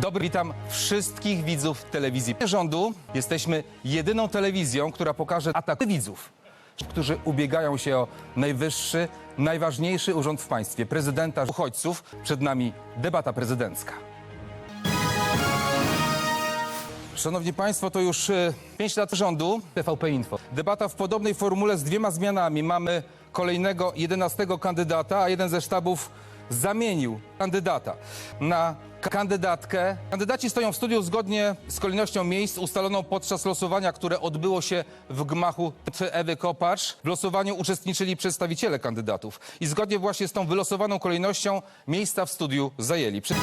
Dobry, witam wszystkich widzów telewizji rządu. Jesteśmy jedyną telewizją, która pokaże atak widzów, którzy ubiegają się o najwyższy, najważniejszy urząd w państwie, prezydenta uchodźców. Przed nami debata prezydencka. Szanowni Państwo, to już 5 lat rządu TVP Info. Debata w podobnej formule z dwiema zmianami. Mamy kolejnego 11 kandydata, a jeden ze sztabów zamienił kandydata na kandydatkę. Kandydaci stoją w studiu zgodnie z kolejnością miejsc ustaloną podczas losowania, które odbyło się w gmachu Ewy Kopacz. W losowaniu uczestniczyli przedstawiciele kandydatów i zgodnie właśnie z tą wylosowaną kolejnością miejsca w studiu zajęli. Przy-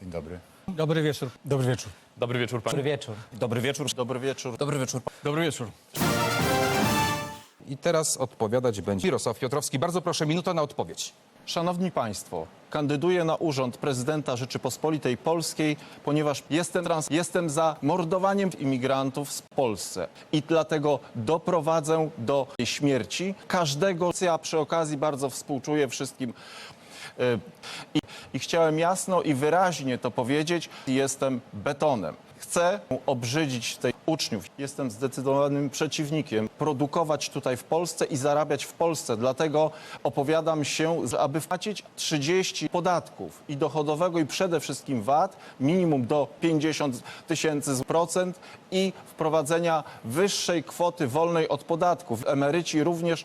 Dzień dobry. Dobry wieczór. Dobry wieczór. Dobry wieczór panu. Dobry wieczór. Dobry wieczór. Dobry wieczór. Dobry wieczór. Dobry wieczór. I teraz odpowiadać będzie Mirosław Piotrowski. Bardzo proszę, minuta na odpowiedź. Szanowni Państwo, kandyduję na urząd prezydenta Rzeczypospolitej Polskiej, ponieważ jestem, trans, jestem za mordowaniem imigrantów w Polsce i dlatego doprowadzę do śmierci każdego. Ja przy okazji bardzo współczuję wszystkim. y, I, I chciałem jasno i wyraźnie to powiedzieć. Jestem betonem. Chcę obrzydzić tej uczniów. Jestem zdecydowanym przeciwnikiem produkować tutaj w Polsce i zarabiać w Polsce. Dlatego opowiadam się, aby płacić 30 podatków i dochodowego i przede wszystkim VAT, minimum do 50 tysięcy procent i wprowadzenia wyższej kwoty wolnej od podatków. Emeryci również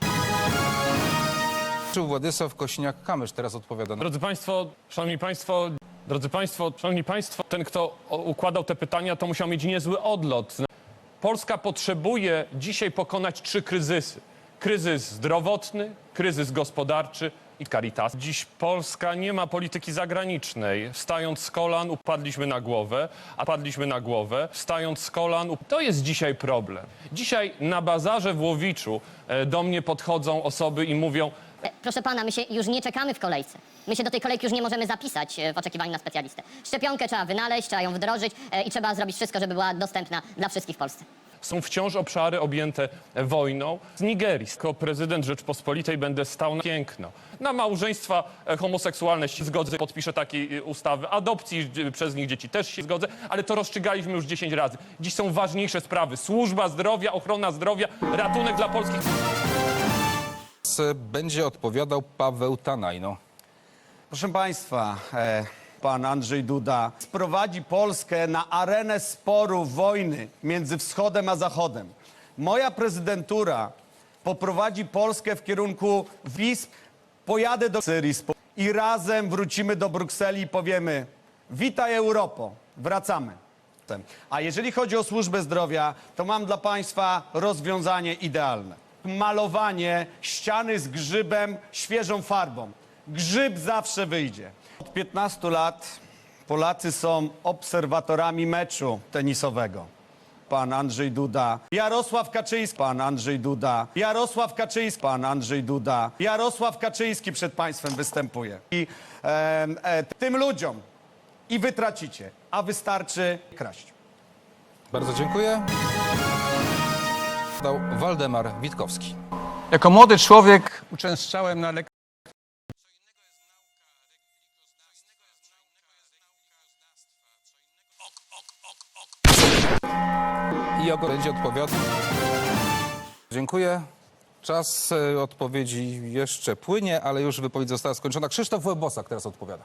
Władysław Kośniak-Kamysz teraz odpowiada. Drodzy Państwo, Szanowni Państwo, drodzy Państwo, Szanowni Państwo, ten, kto układał te pytania, to musiał mieć niezły odlot. Polska potrzebuje dzisiaj pokonać trzy kryzysy. Kryzys zdrowotny, kryzys gospodarczy i Caritas. Dziś Polska nie ma polityki zagranicznej. Wstając z kolan upadliśmy na głowę, a padliśmy na głowę. Wstając z kolan, to jest dzisiaj problem. Dzisiaj na bazarze w Łowiczu e, do mnie podchodzą osoby i mówią, E, Proszę pana, my się już nie czekamy w kolejce. My się do tej kolejki już nie możemy zapisać e, w oczekiwaniu na specjalistę. Szczepionkę trzeba wynaleźć, trzeba ją wdrożyć e, i trzeba zrobić wszystko, żeby była dostępna dla wszystkich w Polsce. są wciąż obszary objęte wojną. Z Nigerii, jako prezydent Rzeczpospolitej będę stał na piękno. Na małżeństwa e, homoseksualne się zgodzę, podpiszę takie e, ustawy. Adopcji e, przez nich dzieci też się zgodzę, ale to rozstrzygaliśmy już 10 razy. Dziś są ważniejsze sprawy. Służba zdrowia, ochrona zdrowia, ratunek dla polskich... Będzie odpowiadał Paweł Tanajno. Proszę Państwa, e, pan Andrzej Duda sprowadzi Polskę na arenę sporu wojny między Wschodem a Zachodem. Moja prezydentura poprowadzi Polskę w kierunku WISP. Pojadę do Syrii i razem wrócimy do Brukseli i powiemy witaj Europo, wracamy. A jeżeli chodzi o służbę zdrowia, to mam dla Państwa rozwiązanie idealne. Malowanie ściany z grzybem, świeżą farbą. Grzyb zawsze wyjdzie. Od 15 lat Polacy są obserwatorami meczu tenisowego. Pan Andrzej Duda, Jarosław Kaczyński, pan Andrzej Duda, Jarosław Kaczyński, pan Andrzej Duda, Jarosław Kaczyński przed państwem występuje. I em, e, tym ludziom i wy tracicie, a wystarczy kraść. Bardzo dziękuję. Dał Waldemar Witkowski. Jako młody człowiek uczęszczałem na lekcje. I będzie odpowiadał. Dziękuję. Czas e, odpowiedzi jeszcze płynie, ale już wypowiedź została skończona. Krzysztof Łebosak teraz odpowiada.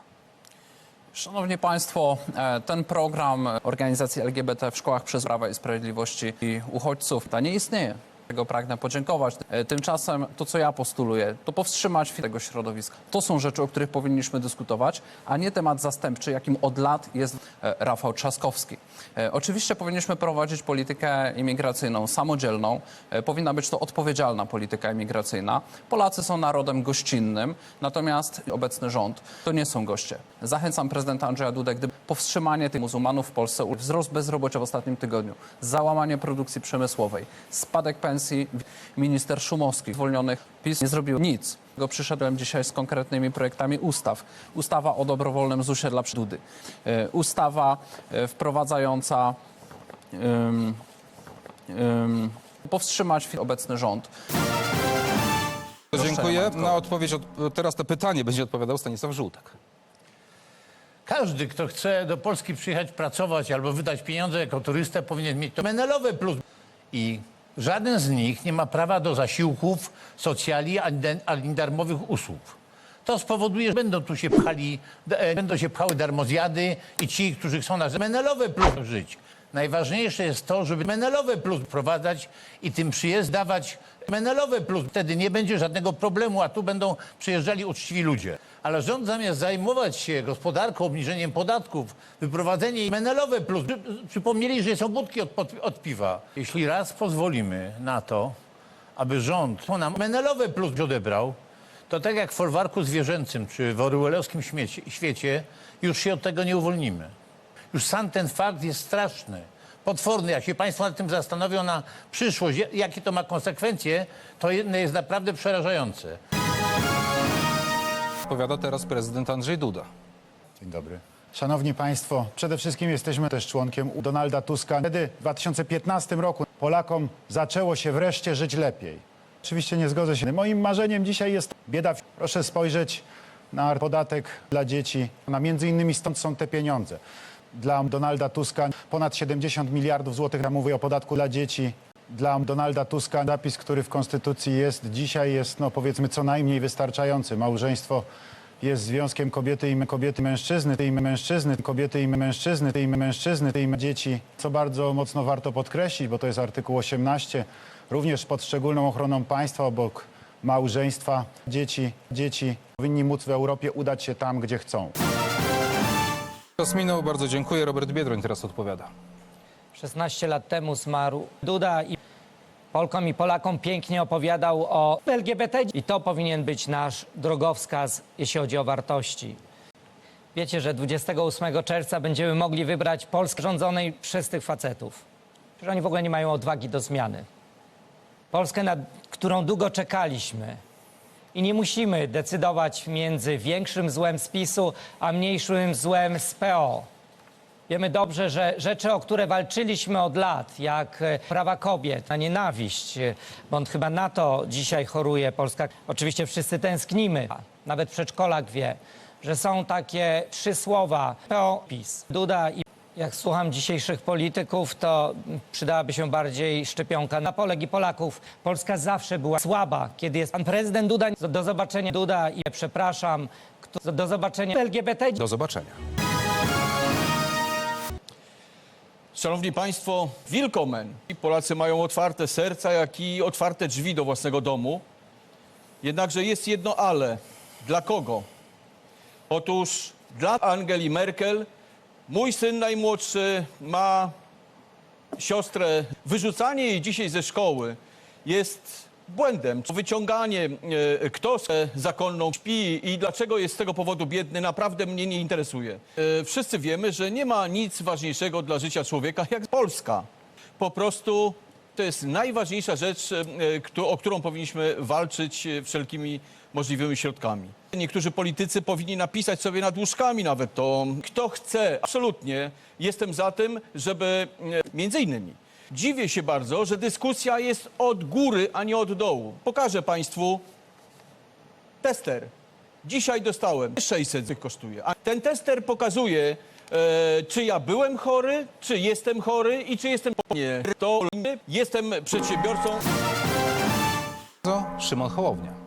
Szanowni Państwo, e, ten program organizacji LGBT w szkołach przez Prawa i Sprawiedliwości i uchodźców to nie istnieje. Tego pragnę podziękować. E, Tymczasem to, co ja postuluję, to powstrzymać tego środowiska. To są rzeczy, o których powinniśmy dyskutować, a nie temat zastępczy, jakim od lat jest e, Rafał Trzaskowski. E, Oczywiście powinniśmy prowadzić politykę imigracyjną samodzielną. Powinna być to odpowiedzialna polityka imigracyjna. Polacy są narodem gościnnym, natomiast obecny rząd to nie są goście. Zachęcam prezydenta Andrzeja Dudę, gdyby powstrzymanie tych muzułmanów w Polsce, wzrost bezrobocia w ostatnim tygodniu, załamanie produkcji przemysłowej, spadek pensji, minister Szumowski, zwolnionych PiS nie zrobił nic. Go przyszedłem dzisiaj z konkretnymi projektami ustaw. Ustawa o dobrowolnym ZUS-ie dla Dudy. E, Ustawa e, wprowadzająca ym, ym, powstrzymać obecny rząd. Dziękuję. Na odpowiedź, od, teraz to pytanie będzie odpowiadał Stanisław Żółtek. Każdy, kto chce do Polski przyjechać pracować albo wydać pieniądze jako turysta, powinien mieć to Menelowe plus. I żaden z nich nie ma prawa do zasiłków, socjali ani, darmowych usług. To spowoduje, że będą tu się pchali, e, będą się pchały darmozjady i ci, którzy chcą na Menelowe plus żyć. Najważniejsze jest to, żeby Menelowe plus wprowadzać i tym przyjazd dawać Menelowe plus. Wtedy nie będzie żadnego problemu, a tu będą przyjeżdżali uczciwi ludzie. Ale rząd zamiast zajmować się gospodarką, obniżeniem podatków, wyprowadzeniem Menelowe plus, przy, przypomnieli, że są budki od, od, piwa. Jeśli raz pozwolimy na to, aby rząd nam Menelowe plus odebrał, to tak jak w folwarku zwierzęcym czy w śmiecie, świecie, już się od tego nie uwolnimy. Już sam ten fakt jest straszny, potworny. Jak się Państwo nad tym zastanowią na przyszłość, ja- jakie to ma konsekwencje, to jest naprawdę przerażające. Odpowiada teraz prezydent Andrzej Duda. Dzień dobry. Szanowni Państwo, przede wszystkim jesteśmy też członkiem Donalda Tuska. Wtedy w 2015 roku Polakom zaczęło się wreszcie żyć lepiej. Oczywiście nie zgodzę się. Moim marzeniem dzisiaj jest bieda. Proszę spojrzeć na podatek dla dzieci. Na między innymi stąd są te pieniądze. Dla Donalda Tuska ponad 70 miliardów złotych. Ja mówię o podatku dla dzieci. Dla Donalda Tuska zapis, który w Konstytucji jest dzisiaj jest no powiedzmy co najmniej wystarczający. Małżeństwo jest związkiem kobiety i kobiety mężczyzny, i mężczyzny, kobiety i mężczyzny, i mężczyzny, i dzieci, co bardzo mocno warto podkreślić, bo to jest artykuł 18, również pod szczególną ochroną państwa obok małżeństwa. Dzieci, dzieci powinni móc w Europie udać się tam, gdzie chcą. Czas minął, bardzo dziękuję. Robert Biedroń teraz odpowiada. 16 lat temu zmarł Duda i Polkom i Polakom pięknie opowiadał o LGBT i to powinien być nasz drogowskaz, jeśli chodzi o wartości. Wiecie, że 28 czerwca będziemy mogli wybrać Polskę rządzonej przez tych facetów. Że oni w ogóle nie mają odwagi do zmiany. Polskę, na którą długo czekaliśmy. I nie musimy decydować między większym złem z a mniejszym złem z PO. Wiemy dobrze, że rzeczy, o które walczyliśmy od lat, jak e, prawa kobiet, na nienawiść, e, bo chyba na to dzisiaj choruje Polska. Oczywiście wszyscy tęsknimy. Nawet przedszkolak wie, że są takie trzy słowa PO, PiS, Duda i jak słucham dzisiejszych polityków, to przydałaby się bardziej szczepionka na Polek i Polaków. Polska zawsze była słaba, kiedy jest pan prezydent Duda. Do zobaczenia Duda i przepraszam. Do zobaczenia LGBT. Do zobaczenia. Szanowni Państwo, willkommen. Polacy mają otwarte serca, jak i otwarte drzwi do własnego domu. Jednakże jest jedno ale. Dla kogo? Otóż dla Angeli Merkel. Mój syn najmłodszy ma siostrę. Wyrzucanie jej dzisiaj ze szkoły jest błędem. Wyciąganie, e, kto z zakonną śpi i dlaczego jest z tego powodu biedny, naprawdę mnie nie interesuje. E, Wszyscy wiemy, że nie ma nic ważniejszego dla życia człowieka jak Polska. Po prostu to jest najważniejsza rzecz, e, o którą powinniśmy walczyć e, wszelkimi możliwymi środkami. Niektórzy politycy powinni napisać sobie nad łóżkami nawet to, kto chce. Absolutnie jestem za tym, żeby e, między innymi dziwię się bardzo, że dyskusja jest od góry, a nie od dołu. Pokażę Państwu tester. Dzisiaj dostałem 600 zł kosztuje. A ten tester pokazuje, e, czy ja byłem chory, czy jestem chory i czy jestem nie. To jestem przedsiębiorcą. Szymon Hołownia.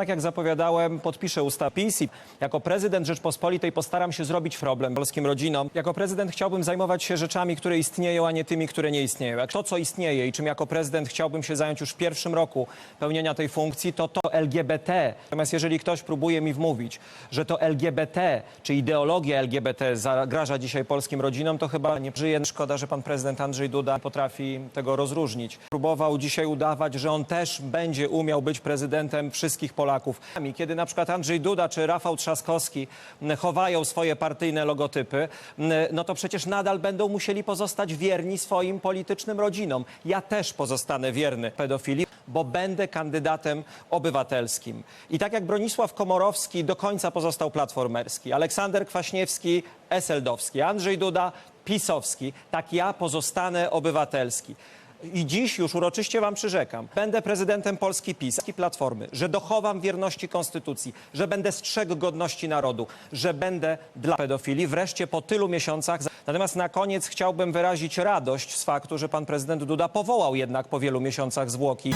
Tak jak zapowiadałem, podpiszę ustawę PiS i jako prezydent Rzeczpospolitej postaram się zrobić problem polskim rodzinom. Jako prezydent chciałbym zajmować się rzeczami, które istnieją, a nie tymi, które nie istnieją. Jak to, co istnieje i czym jako prezydent chciałbym się zająć już w pierwszym roku pełnienia tej funkcji, to to LGBT. Natomiast jeżeli ktoś próbuje mi wmówić, że to LGBT, czy ideologia LGBT zagraża dzisiaj polskim rodzinom, to chyba nie żyje. Szkoda, że pan prezydent Andrzej Duda potrafi tego rozróżnić. Próbował dzisiaj udawać, że on też będzie umiał być prezydentem wszystkich Polaków. Kiedy na przykład Andrzej Duda czy Rafał Trzaskowski chowają swoje partyjne logotypy, no to przecież nadal będą musieli pozostać wierni swoim politycznym rodzinom. Ja też pozostanę wierny pedofilii, bo będę kandydatem obywatelskim. I tak jak Bronisław Komorowski do końca pozostał platformerski, Aleksander Kwaśniewski eseldowski, Andrzej Duda pisowski, tak ja pozostanę obywatelski. I dziś już uroczyście wam przyrzekam, będę prezydentem Polski PiS i Platformy, że dochowam wierności Konstytucji, że będę strzegł godności narodu, że będę dla pedofili wreszcie po tylu miesiącach. Natomiast na koniec chciałbym wyrazić radość z faktu, że pan prezydent Duda powołał jednak po wielu miesiącach zwłoki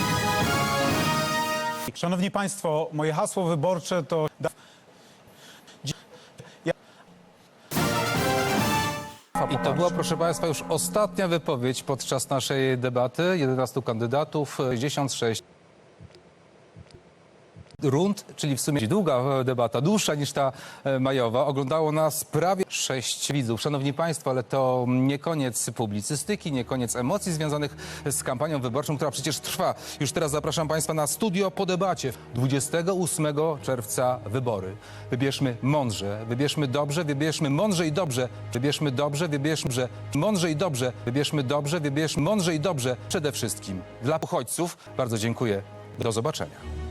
Szanowni Państwo, moje hasło wyborcze to... I to była, proszę Państwa, już ostatnia wypowiedź podczas naszej debaty. 11 kandydatów, 66 rund, czyli w sumie długa debata, dłuższa niż ta e, majowa. Oglądało nas prawie sześć widzów. Szanowni Państwo, ale to nie koniec publicystyki, nie koniec emocji związanych z kampanią wyborczą, która przecież trwa. Już teraz zapraszam Państwa na studio po debacie. 28 czerwca wybory. Wybierzmy mądrze, wybierzmy dobrze, wybierzmy mądrze i dobrze, wybierzmy dobrze, wybierzmy mądrze i dobrze, wybierzmy dobrze, wybierzmy mądrze i dobrze. Przede wszystkim dla uchodźców. Bardzo dziękuję. Do zobaczenia.